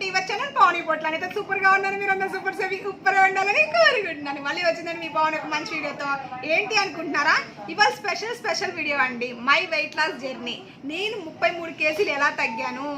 To your channel Pawan పొట్ల అయితే సూపర్గా ఉన్నాను మీరు అందరూ సూపర్ సేవి సూపర్ ఉండాలని కోరుకుంటున్నాను. మళ్ళీ వచ్చిందని మీ పవన్ ఒక మంచి వీడియోతో. ఏంటి అనుకుంటున్నారా? ఇవాళ స్పెషల్ స్పెషల్ వీడియో అండి. My weight loss journey. నేను ముప్పై మూడు కేజీలు ఎలా తగ్గాను?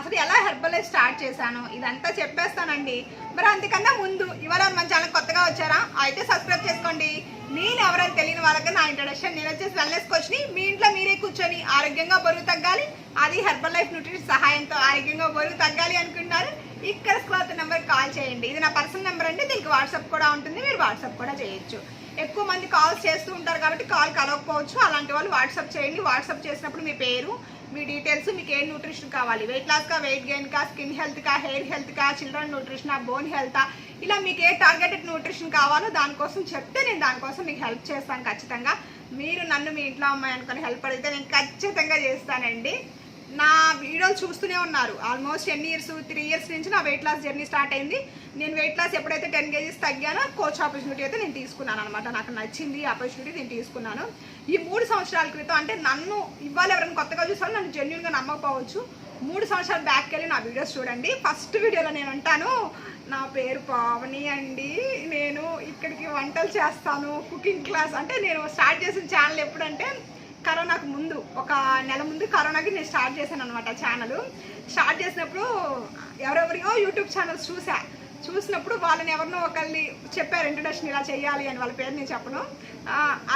అసలు ఎలా హెర్బల్ స్టార్ట్ చేశాను? ఇదంతా చెప్పేస్తానండి. మరి అంతకన్నా ముందు ఇవాళ మన ఛానల్ కొత్తగా వచ్చారు అయితే సబ్స్క్రైబ్ చేసుకోండి నేను ఎవరైనా తెలియని వాళ్ళకి నా ఇంట్రడక్షన్ నేను వచ్చేసి వెల్నెస్ కోచ్ని మీ ఇంట్లో మీరే కూర్చొని ఆరోగ్యంగా బరువు తగ్గాలి. అది హెర్బల్ లైఫ్ న్యూట్రిషన్ సహాయంతో ఆరోగ్యంగా బరువు తగ్గాలి అనుకుంటున్నారు. ఇక్కడ క్లాత్ నెంబర్ కాల్ చేయండి. ఇది నా పర్సనల్ నెంబర్ అండి. దీనికి వాట్సాప్ కూడా ఉంటుంది. మీరు వాట్సాప్ కూడా చేయొచ్చు. ఎక్కువ మంది కాల్స్ చేస్తూ ఉంటారు కాబట్టి కాల్ కలవకపోవచ్చు. అలాంటి వాళ్ళు వాట్సాప్ చేయండి. వాట్సాప్ చేసినప్పుడు మీ పేరు మీ డీటెయిల్స్ మీకు ఏ న్యూట్రిషన్ కావాలి? వెయిట్ లాస్కా వెయిట్ గెయిన్కా స్కిన్ హెల్త్ కా హెయిర్ హెల్త్కా చిల్డ్రన్ న్యూట్రిషనా బోన్ హెల్తా ఇలా మీకు ఏ టార్గెటెడ్ న్యూట్రిషన్ కావాలో దానికోసం చెప్తే నేను దానికోసం మీకు హెల్ప్ చేస్తాను ఖచ్చితంగా. మీరు నన్ను మీ ఇంట్లో అమ్మాయి అనుకుని హెల్ప్ అడిగితే నేను ఖచ్చితంగా చేస్తానండి. నా వీడియోలు చూస్తూనే ఉన్నారు. ఆల్మోస్ట్ ఎన్ని ఇయర్స్ త్రీ ఇయర్స్ నుంచి నా వెయిట్ లాస్ జర్నీ స్టార్ట్ అయింది. నేను వెయిట్ లాస్ ఎప్పుడైతే టెన్ కేజీస్ తగ్గానో కోచ్ ఆపర్చునిటీ అయితే నేను తీసుకున్నాను అనమాట నాకు నచ్చింది ఆపర్చునిటీ నేను తీసుకున్నాను. ఈ మూడు సంవత్సరాల క్రితం అంటే నన్ను ఇవ్వాలి ఎవరైనా కొత్తగా చూసారో నన్ను జెన్యున్గా నమ్మకపోవచ్చు. మూడు సంవత్సరాల బ్యాక్ వెళ్ళి నా వీడియోస్ చూడండి. ఫస్ట్ వీడియోలో నేను ఉంటాను నా పేరు పావని అండి. నేను ఇక్కడికి వంటలు చేస్తాను కుకింగ్ క్లాస్ అంటే నేను స్టార్ట్ చేసిన ఛానల్ ఎప్పుడంటే కరోనాకు ముందు ఒక నెల ముందు కరోనాకి నేను స్టార్ట్ చేశాను అనమాట ఛానల్. స్టార్ట్ చేసినప్పుడు ఎవరెవరియో యూట్యూబ్ ఛానల్స్ చూసా. చూసినప్పుడు వాళ్ళని ఎవరినో ఒకళ్ళని చెప్పారు ఇంట్రొడక్షన్ ఇలా చేయాలి అని వాళ్ళ పేరు నేను చెప్పను.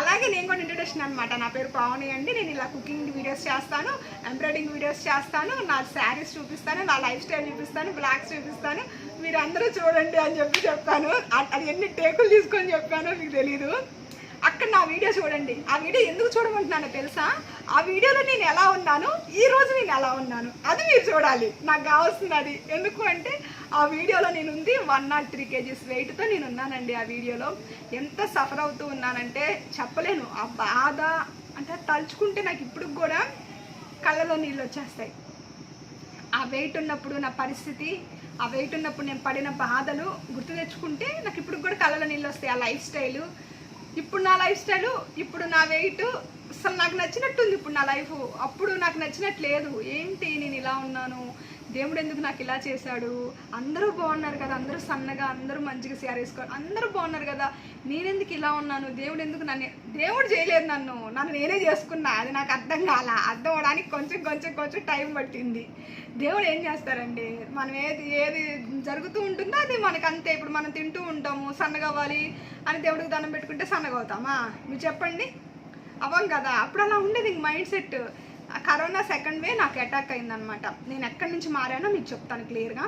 అలాగే నేను కూడా ఇంట్రొడక్షన్ అనమాట నా పేరు పావని అండి. నేను ఇలా కుకింగ్ వీడియోస్ చేస్తాను ఎంబ్రాయిడింగ్ వీడియోస్ చేస్తాను నా శారీస్ చూపిస్తాను నా లైఫ్ స్టైల్ చూపిస్తాను బ్లాగ్స్ చూపిస్తాను. మీరు అందరూ చూడండి అని చెప్పి చెప్తాను అది ఎన్ని టేకులు తీసుకొని చెప్పానో మీకు తెలీదు. అక్కడ నా వీడియో చూడండి. ఆ వీడియో ఎందుకు చూడమంటున్నానో తెలుసా? ఆ వీడియోలో నేను ఎలా ఉన్నాను? ఈ రోజు నేను ఎలా ఉన్నాను? అది మీరు చూడాలి. నాకు కావాల్సింది అది. ఎందుకు అంటే ఆ వీడియోలో నేను ఉంది వన్ నాట్ త్రీ కేజీస్ వెయిట్తో నేను ఉన్నానండి ఆ వీడియోలో. ఎంత సఫర్ అవుతూ ఉన్నానంటే చెప్పలేను. ఆ బాధ అంటే తలుచుకుంటే నాకు ఇప్పుడు కూడా కళ్ళలో నీళ్ళు వచ్చేస్తాయి. ఆ వెయిట్ ఉన్నప్పుడు నా పరిస్థితి ఆ వెయిట్ ఉన్నప్పుడు నేను పడిన బాధలు గుర్తు తెచ్చుకుంటే నాకు ఇప్పుడు కూడా కళ్ళలో నీళ్ళు వస్తాయి. ఆ లైఫ్ స్టైలు ఇప్పుడు నా లైఫ్ స్టైలు ఇప్పుడు నా వెయిట్ అసలు నాకు నచ్చినట్టుంది ఇప్పుడు నా లైఫ్. అప్పుడు నాకు నచ్చినట్టు లేదు ఏంటి నేను ఇలా ఉన్నాను? దేవుడు ఎందుకు నాకు ఇలా చేశాడు? అందరూ బాగున్నారు కదా అందరూ సన్నగా అందరూ మంచిగా సేర్ వేసుకోవాలి అందరూ బాగున్నారు కదా. నేనెందుకు ఇలా ఉన్నాను? దేవుడు ఎందుకు నన్ను దేవుడు చేయలేదు నన్ను. నన్ను నేనే చేసుకున్నా. అది నాకు అర్థం కాల. అర్థం అవడానికి కొంచెం కొంచెం కొంచెం టైం పట్టింది. దేవుడు ఏం చేస్తారండి? మనం ఏది ఏది జరుగుతూ ఉంటుందో అది మనకు అంతే. ఇప్పుడు మనం తింటూ ఉంటాము సన్నగవ్వాలి అని దేవుడికి దండం పెట్టుకుంటే సన్నగవుతామా మీరు చెప్పండి. అవ్వం కదా. అప్పుడు అలా ఉండేది ఇంక mind set. Corona second wave నాకు అటాక్ అయిందనమాట నేను ఎక్కడి నుంచి మారానో మీకు చెప్తాను క్లియర్గా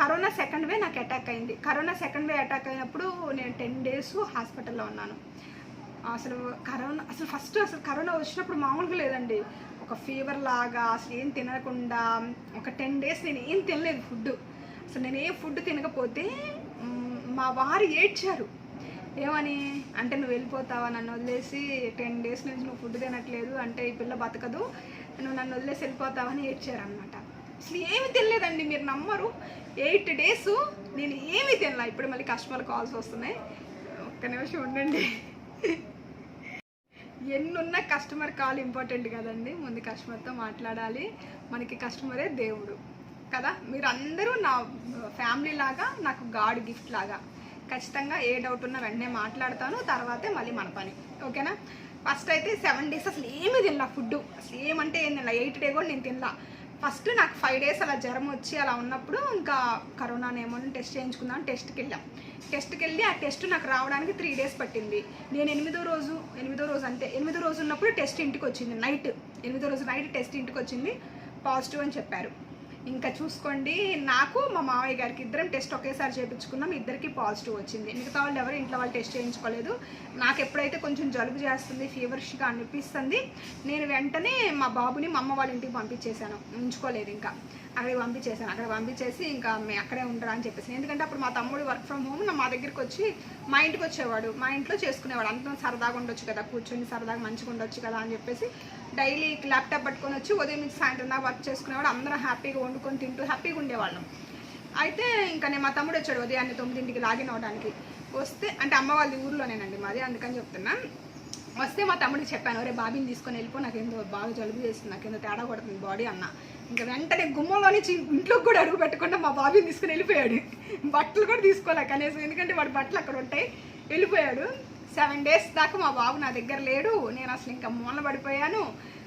కరోనా సెకండ్ వే నాకు అటాక్ అయింది. కరోనా సెకండ్ వే అటాక్ అయినప్పుడు నేను టెన్ డేస్ హాస్పిటల్లో ఉన్నాను. అసలు కరోనా అసలు ఫస్ట్ అసలు కరోనా వచ్చినప్పుడు మామూలుగా లేదండి. ఒక ఫీవర్ లాగా అసలు ఏం తినకుండా ఒక టెన్ డేస్ నేను ఏం తినలేదు ఫుడ్ అసలు నేను ఏ ఫుడ్ తినకపోతే మా వారు ఏడ్చారు. ఏమని? అంటే నువ్వు వెళ్ళిపోతావా? నన్ను వదిలేసి టెన్ డేస్ నుంచి నువ్వు ఫుడ్ తినట్లేదు అంటే ఈ పిల్ల బతకదు. నువ్వు నన్ను వదిలేసి వెళ్ళిపోతావని ఏడ్చారనమాట అసలు ఏమి తినలేదండి మీరు నమ్మరు. ఎయిట్ డేస్ నేను ఏమి తినలా. ఇప్పుడు మళ్ళీ కస్టమర్ కాల్స్ వస్తున్నాయి. ఒక్క నిమిషం ఉండండి. ఎన్నున్న కస్టమర్ కాల్ ఇంపార్టెంట్ కదండి. ముందు కస్టమర్తో మాట్లాడాలి. మనకి కస్టమరే దేవుడు. కదా? మీరు అందరూ నా ఫ్యామిలీ లాగా నాకు గాడ్ గిఫ్ట్ లాగా. ఖచ్చితంగా ఏ డౌట్ ఉన్నా వెంటనే మాట్లాడతాను తర్వాతే మళ్ళీ మన పని. ఓకేనా? ఫస్ట్ అయితే సెవెన్ డేస్ అసలు ఏమి తినలా ఫుడ్ అసలు ఏమంటే ఏం తినలా. ఎయిట్ డే కూడా నేను తినలా. ఫస్ట్ నాకు ఫైవ్ డేస్ అలా జ్వరం వచ్చి అలా ఉన్నప్పుడు ఇంకా కరోనానేమో టెస్ట్ చేయించుకుందాం టెస్ట్కి వెళ్ళాం టెస్ట్కి వెళ్ళి ఆ టెస్ట్ నాకు రావడానికి త్రీ డేస్ పట్టింది. నేను ఎనిమిదో రోజు ఎనిమిదో రోజు అంతే. ఎనిమిదో రోజు ఉన్నప్పుడు టెస్ట్ ఇంటికి వచ్చింది. నైట్ ఎనిమిదో రోజు నైట్ టెస్ట్ ఇంటికి వచ్చింది. పాజిటివ్ అని చెప్పారు. ఇంకా చూసుకోండి. నాకు మా మామయ్య గారికి ఇద్దరం టెస్ట్ ఒకేసారి చేయించుకున్నాం ఇద్దరికి పాజిటివ్ వచ్చింది. మిగతా వాళ్ళు ఎవరు ఇంట్లో వాళ్ళు టెస్ట్ చేయించుకోలేదు. నాకు ఎప్పుడైతే కొంచెం జలుబు చేస్తుంది ఫీవర్ష్గా అనిపిస్తుంది నేను వెంటనే మా బాబుని మా అమ్మ వాళ్ళ ఇంటికి పంపించేశాను. ఉంచుకోలేదు ఇంకా. అక్కడికి పంపించేశాను. అక్కడ పంపించేసి ఇంకా మేము అక్కడే ఉండరా అని చెప్పేసి. ఎందుకంటే అప్పుడు మా తమ్ముడు వర్క్ ఫ్రమ్ హోమ్ మా దగ్గరికి వచ్చి మా ఇంటికి వచ్చేవాడు. మా ఇంట్లో చేసుకునేవాడు. అంతా సరదాగా ఉండొచ్చు కదా కూర్చొని సరదాగా మంచిగా ఉండొచ్చు కదా అని చెప్పేసి డైలీ ల్యాప్టాప్ పట్టుకొని వచ్చి ఉదయం నుంచి సాయంత్రం దాకా వర్క్ చేసుకునేవాడు అందరం హ్యాపీగా వండుకొని తింటూ హ్యాపీగా ఉండేవాళ్ళం. అయితే ఇంకా నేను మా తమ్ముడు వచ్చాడు ఉదయాన్నే తొమ్మిదింటికి లాగిన్ అవడానికి. వస్తే అంటే అమ్మ వాళ్ళ ఊర్లోనేనండి మాది అందుకని చెప్తున్నా. వస్తే మా తమ్ముడికి చెప్పాను ఒరే బాబీని తీసుకొని వెళ్ళిపో నాకు బాగా జలుబు చేస్తుంది నాకు తేడా కొడుతుంది బాడీ అన్న. ఇంకా వెంటనే గుమ్మంలో నుంచి ఇంట్లోకి కూడా అడుగు పెట్టకుండా మా బాబీని తీసుకుని వెళ్ళిపోయాడు. బట్టలు కూడా తీసుకోలే కనీసం ఎందుకంటే వాడి బట్టలు అక్కడ ఉంటాయి వెళ్ళిపోయాడు. సెవెన్ డేస్ దాకా మా బాబు నా దగ్గర లేడు. నేను అసలు ఇంకా మూల పడిపోయాను.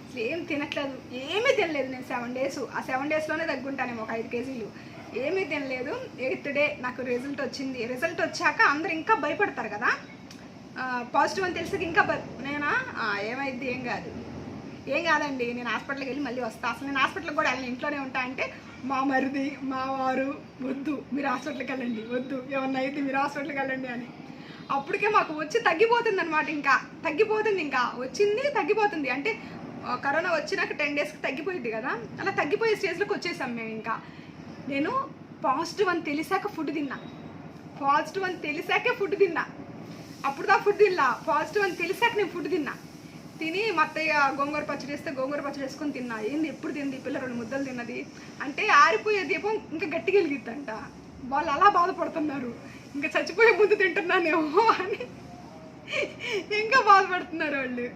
అసలు ఏం తినట్లేదు. ఏమీ తినలేదు నేను సెవెన్ డేస్ ఆ సెవెన్ డేస్లోనే తగ్గుంటానేమో ఒక ఐదు కేజీలు. ఏమీ తినలేదు. ఎయిత్ డే నాకు రిజల్ట్ వచ్చింది. రిజల్ట్ వచ్చాక అందరు ఇంకా భయపడతారు కదా. పాజిటివ్ అని తెలిసాక ఇంకా భయ నేనా? ఏమైంది? ఏం కాదు. ఏం కాదండి. నేను హాస్పిటల్కి వెళ్ళి మళ్ళీ వస్తా. అసలు నేను హాస్పిటల్కి కూడా వెళ్ళను. ఇంట్లోనే ఉంటా అంటే మా మరిది మా వారు వద్దు. మీరు హాస్పిటల్కి వెళ్ళండి. వద్దు. ఏమన్నా అయితే మీరు హాస్పిటల్కి వెళ్ళండి అని. అప్పటికే మాకు వచ్చి తగ్గిపోతుంది అనమాట ఇంకా. తగ్గిపోతుంది ఇంకా. వచ్చింది తగ్గిపోతుంది. అంటే కరోనా వచ్చినాక టెన్ డేస్కి తగ్గిపోయింది కదా. అలా తగ్గిపోయే స్టేజ్లోకి వచ్చేసాం మేము ఇంకా. నేను పాజిటివ్ అని తెలిసాక ఫుడ్ తిన్నా. పాజిటివ్ అని తెలిసాకే ఫుడ్ తిన్నా. అప్పుడు దా ఫుడ్ తిన్నా పాజిటివ్ అని తెలిసాక నేను ఫుడ్ తిన్నా. తిని మా అత్తయ్య గోంగూర పచ్చడి వేస్తే గోంగూర పచ్చడి వేసుకొని తిన్నా. ఏంది ఎప్పుడు తింది పిల్ల రెండు ముద్దలు తిన్నది? అంటే ఆరిపోయే దీపం ఇంకా గట్టిగా వెలిగిద్దంట. వాళ్ళు అలా బాధపడుతున్నారు. ఇంకా చచ్చిపోయే ముందు తింటున్నానేమో అని. ఇంకా బాధపడుతున్నారు వాళ్ళు.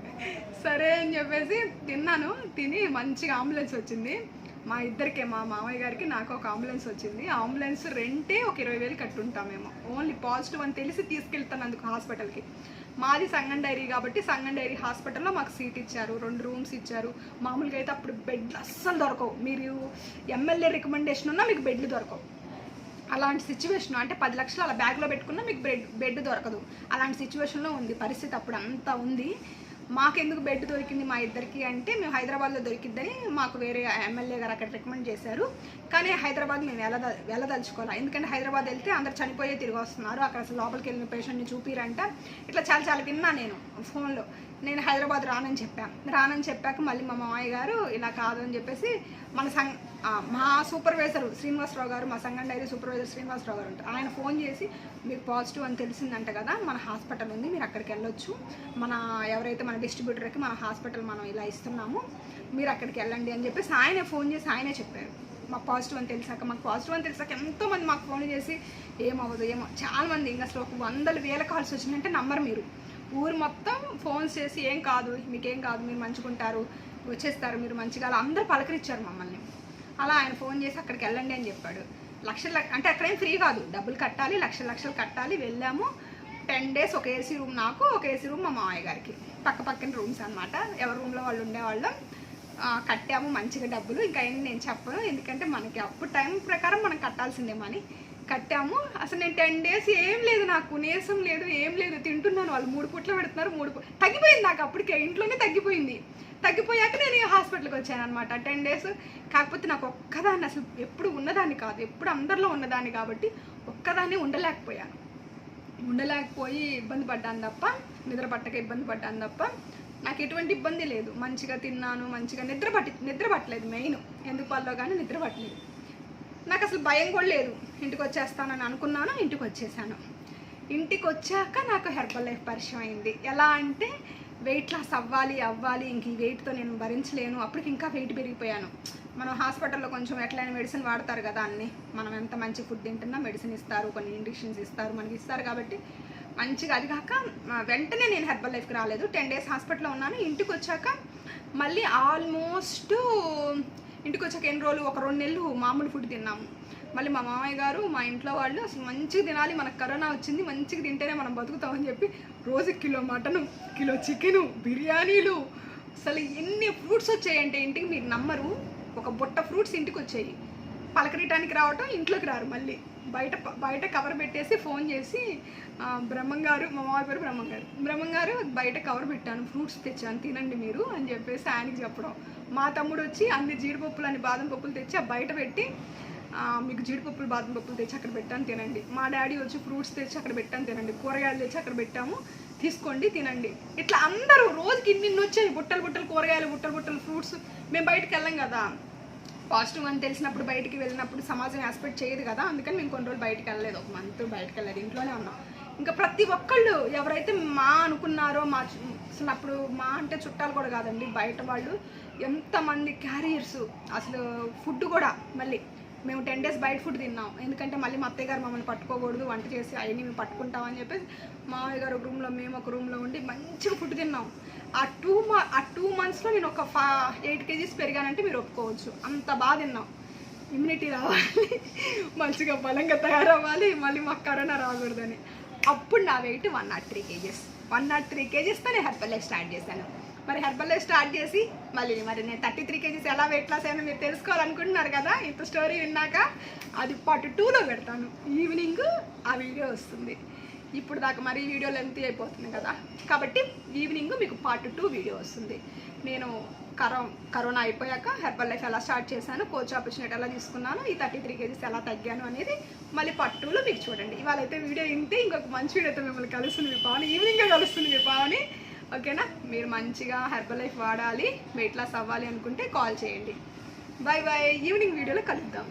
సరే అని చెప్పేసి తిన్నాను. తిని మంచిగా అంబులెన్స్ వచ్చింది. మా ఇద్దరికి మా మామయ్య గారికి నాకు ఒక అంబులెన్స్ వచ్చింది. అంబులెన్స్ రెంటే ఒక ఇరవై వేలు కట్టుంటాం మేము ఓన్లీ పాజిటివ్ అని తెలిసి తీసుకెళ్తాను అందుకు హాస్పిటల్కి. మాది సంగం డైరీ కాబట్టి సంగం డైరీ హాస్పిటల్లో మాకు సీట్ ఇచ్చారు. రెండు రూమ్స్ ఇచ్చారు. మామూలుగా అయితే అప్పుడు బెడ్లు అస్సలు దొరకవు. మీరు ఎమ్మెల్యే రికమెండేషన్ ఉన్నా మీకు బెడ్లు దొరకవు. అలాంటి సిచ్యువేషన్ అంటే పది లక్షలు అలా బ్యాగ్లో పెట్టుకున్నా మీకు బెడ్ బెడ్ దొరకదు. అలాంటి సిచ్యువేషన్లో ఉంది పరిస్థితి అప్పుడు అంతా ఉంది. మాకెందుకు బెడ్ దొరికింది మా ఇద్దరికి అంటే మేము హైదరాబాద్లో దొరికిద్దని మాకు వేరే ఎమ్మెల్యే గారు అక్కడ రికమెండ్ చేశారు. కానీ హైదరాబాద్ మేము వెళ్ళద వెళ్ళదలుచుకోవాలి? ఎందుకంటే హైదరాబాద్ వెళ్తే అందరు చనిపోయే తిరిగి వస్తున్నారు. అక్కడ అసలు లోపలికి వెళ్ళిన పేషెంట్ని చూపిరంట. ఇట్లా చాలా చాలా విన్నా నేను ఫోన్లో. నేను హైదరాబాద్ రానని చెప్పాను రానని చెప్పాక మళ్ళీ మా మామయ్య గారు ఇలా కాదు అని చెప్పేసి మన సంగ మా సూపర్వైజర్ శ్రీనివాసరావు గారు మా సంగం డైరీ సూపర్వైజర్ శ్రీనివాసరావు గారు ఉంటారు. ఆయన ఫోన్ చేసి మీకు పాజిటివ్ అని తెలిసిందంట కదా మన హాస్పిటల్ ఉంది మీరు అక్కడికి వెళ్ళొచ్చు. మన ఎవరైతే మన డిస్ట్రిబ్యూటర్కి మన హాస్పిటల్ మనం ఇలా ఇస్తున్నాము మీరు అక్కడికి వెళ్ళండి అని చెప్పేసి ఆయనే ఫోన్ చేసి ఆయనే చెప్పారు. మాకు పాజిటివ్ అని తెలిసాక మాకు పాజిటివ్ అని తెలిసాక ఎంతోమంది మాకు ఫోన్ చేసి ఏమవ్వదు ఏమో చాలామంది ఇంకా అసలు ఒక వందల వేల కాల్స్ వచ్చిందంటే నంబర్ మీరు. ఊరు మొత్తం ఫోన్స్ చేసి ఏం కాదు మీకేం కాదు మీరు మంచుకుంటారు వచ్చేస్తారు మీరు మంచిగా అలా అందరూ పలకరించారు మమ్మల్ని. అలా ఆయన ఫోన్ చేసి అక్కడికి వెళ్ళండి అని చెప్పాడు. లక్షల అంటే అక్కడేం ఫ్రీ కాదు. డబ్బులు కట్టాలి లక్షల లక్షలు కట్టాలి వెళ్ళాము. టెన్ డేస్ ఒక ఏసీ రూమ్ నాకు ఒక ఏసీ రూమ్ మా మామయ్య గారికి. పక్క పక్కన రూమ్స్ అనమాట ఎవరి రూమ్లో వాళ్ళు ఉండేవాళ్ళం. కట్టాము మంచిగా డబ్బులు. ఇంకా ఏం నేను చెప్పను. ఎందుకంటే మనకి అప్పుడు టైం ప్రకారం మనం కట్టాల్సిందే మనీ. కట్టాము. అసలు నేను టెన్ డేస్ ఏం లేదు నాకు నీరసం లేదు ఏం లేదు. తింటున్నాను వాళ్ళు. మూడు పూట్లు పెడుతున్నారు మూడు తగ్గిపోయింది నాకు అప్పటికే. ఇంట్లోనే తగ్గిపోయింది. తగ్గిపోయాక నేను హాస్పిటల్కి వచ్చాను అనమాట టెన్ డేస్ కాకపోతే నాకు ఒక్కదాన్ని అసలు ఎప్పుడు ఉన్నదాన్ని కాదు. ఎప్పుడు అందరిలో ఉన్నదాన్ని కాబట్టి ఒక్కదాన్ని ఉండలేకపోయాను. ఉండలేకపోయి ఇబ్బంది పడ్డాను తప్ప నిద్ర పట్టక ఇబ్బంది పడ్డాను తప్ప నాకు ఎటువంటి ఇబ్బంది లేదు. మంచిగా తిన్నాను మంచిగా నిద్ర పట్టి నిద్ర పట్టలేదు మెయిన్. ఎందుకు వాళ్ళలో కానీ నిద్ర పట్టలేదు. నాకు అసలు భయం కూడా లేదు. ఇంటికి వచ్చేస్తానని అనుకున్నాను ఇంటికి వచ్చేసాను ఇంటికి వచ్చాక నాకు హెర్బల్ లైఫ్ పరిచయం అయింది. ఎలా అంటే వెయిట్ లాస్ అవ్వాలి అవ్వాలి ఇంక ఈ వెయిట్తో నేను భరించలేను. అప్పటికి ఇంకా వెయిట్ పెరిగిపోయాను. మనం హాస్పిటల్లో కొంచెం ఎట్లయినా మెడిసిన్ వాడతారు కదా అన్ని. మనం ఎంత మంచి ఫుడ్ తింటున్నా మెడిసిన్ ఇస్తారు కొన్ని ఇంజక్షన్స్ ఇస్తారు మనకి ఇస్తారు కాబట్టి మంచిగా అది కాక వెంటనే నేను హెర్బల్ లైఫ్కి రాలేదు. టెన్ డేస్ హాస్పిటల్లో ఉన్నాను. ఇంటికి వచ్చాక మళ్ళీ ఆల్మోస్ట్ ఇంటికి వచ్చాక ఎన్ని రోజులు? ఒక రెండు నెలలు మామూలు ఫుడ్ తిన్నాము. మళ్ళీ మా మామయ్య గారు మా ఇంట్లో వాళ్ళు అసలు మంచిగా తినాలి. మనకు కరోనా వచ్చింది మంచిగా తింటేనే మనం బతుకుతామని చెప్పి రోజు కిలో మటను కిలో చికెను బిర్యానీలు. అసలు ఎన్ని ఫ్రూట్స్ వచ్చాయంటే ఇంటికి మీరు నమ్మరు. ఒక బుట్ట ఫ్రూట్స్ ఇంటికి వచ్చాయి పలకరీయటానికి రావటం ఇంట్లోకి రారు మళ్ళీ. బయట బయట కవర్ పెట్టేసి ఫోన్ చేసి బ్రహ్మంగారు మా మామయ్య పేరు బ్రహ్మంగారు. బ్రహ్మంగారు బయట కవర్ పెట్టాను ఫ్రూట్స్ తెచ్చాను తినండి మీరు అని చెప్పేసి ఆయనకి చెప్పడం. మా తమ్ముడు వచ్చి అన్ని జీడిపప్పులు అన్ని బాదం పప్పులు తెచ్చి ఆ బయట పెట్టి మీకు జీడిపప్పులు బాదం పప్పులు తెచ్చి అక్కడ పెట్టాను తినండి. మా డాడీ వచ్చి ఫ్రూట్స్ తెచ్చి అక్కడ పెట్టాను తినండి. కూరగాయలు తెచ్చి అక్కడ పెట్టాము తీసుకోండి తినండి. ఇట్లా అందరూ రోజుకి ఇన్ని వచ్చాయి బుట్టలు బుట్టలు కూరగాయలు బుట్టలు బుట్టలు ఫ్రూట్స్ మేము బయటకు వెళ్ళాం కదా. పాజిటివ్ అని తెలిసినప్పుడు బయటికి వెళ్ళినప్పుడు సమాజం యాస్పెక్ట్ చేయదు కదా అందుకని మేము కొన్ని రోజులు బయటకు వెళ్ళలేదు. ఒక మంత్ బయటకు వెళ్ళలేదు ఇంట్లోనే ఉన్నాం. ఇంకా ప్రతి ఒక్కళ్ళు ఎవరైతే మా అనుకున్నారో మా చు- అసలు అప్పుడు మా అంటే చుట్టాలు కూడా కాదండి బయట వాళ్ళు ఎంతమంది క్యారియర్స్ అసలు ఫుడ్ కూడా మళ్ళీ మేము టెన్ డేస్ బయట ఫుడ్ తిన్నాం. ఎందుకంటే మళ్ళీ మా అత్తయ్య గారు మమ్మల్ని పట్టుకోకూడదు వంట చేసి అవన్నీ మేము పట్టుకుంటామని చెప్పేసి మామయ్య గారు ఒక రూమ్లో మేము ఒక రూమ్లో ఉండి మంచిగా ఫుడ్ తిన్నాం. ఆ టూ ఆ టూ మంత్స్లో నేను ఒక ఫా ఎయిట్ కేజీస్ పెరిగానంటే మీరు ఒప్పుకోవచ్చు. అంత బాగా తిన్నాం. ఇమ్యూనిటీ రావాలి మంచిగా బలంగా తయారవ్వాలి మళ్ళీ మాకు కరోనా రాకూడదని. అప్పుడు నా weight one naught three kgs. One naught three కేజెస్తో నేను హెల్త్ లైఫ్ స్టార్ట్ చేశాను. మరి హెర్బల్లో లైఫ్ స్టార్ట్ చేసి మళ్ళీ మరి నేను థర్టీ త్రీ కేజీస్ ఎలా వెయిట్ లాస్ అయినా మీరు తెలుసుకోవాలనుకుంటున్నారు కదా ఇంత స్టోరీ విన్నాక అది పార్ట్ టూలో పెడతాను. ఈవినింగ్ ఆ వీడియో వస్తుంది. ఇప్పుడు దాకా మరి వీడియో లెంత్ అయిపోతుంది కదా. కాబట్టి ఈవినింగ్ మీకు పార్ట్ టూ వీడియో వస్తుంది. నేను కరో కరోనా అయిపోయాక హెర్బల్ లైఫ్ ఎలా స్టార్ట్ చేశాను కోచ్ ఆపర్చునిటీ ఎలా తీసుకున్నాను ఈ థర్టీ త్రీ కేజీస్ ఎలా తగ్గాను అనేది మళ్ళీ పార్ట్ టూలో మీకు చూడండి. ఇవాళ అయితే వీడియో ఇంతే ఇంకొక మంచి వీడియోతో మిమ్మల్ని కలుస్తుంది మీ పావని ఈవినింగే కలుస్తుంది మీ పావని. ఓకేనా? మీరు మంచిగా హెర్బల్ లైఫ్ వాడాలి వెయిట్ లాస్ అవ్వాలి అనుకుంటే కాల్ చేయండి. బాయ్ బాయ్ ఈవినింగ్ వీడియోలో కలుద్దాం.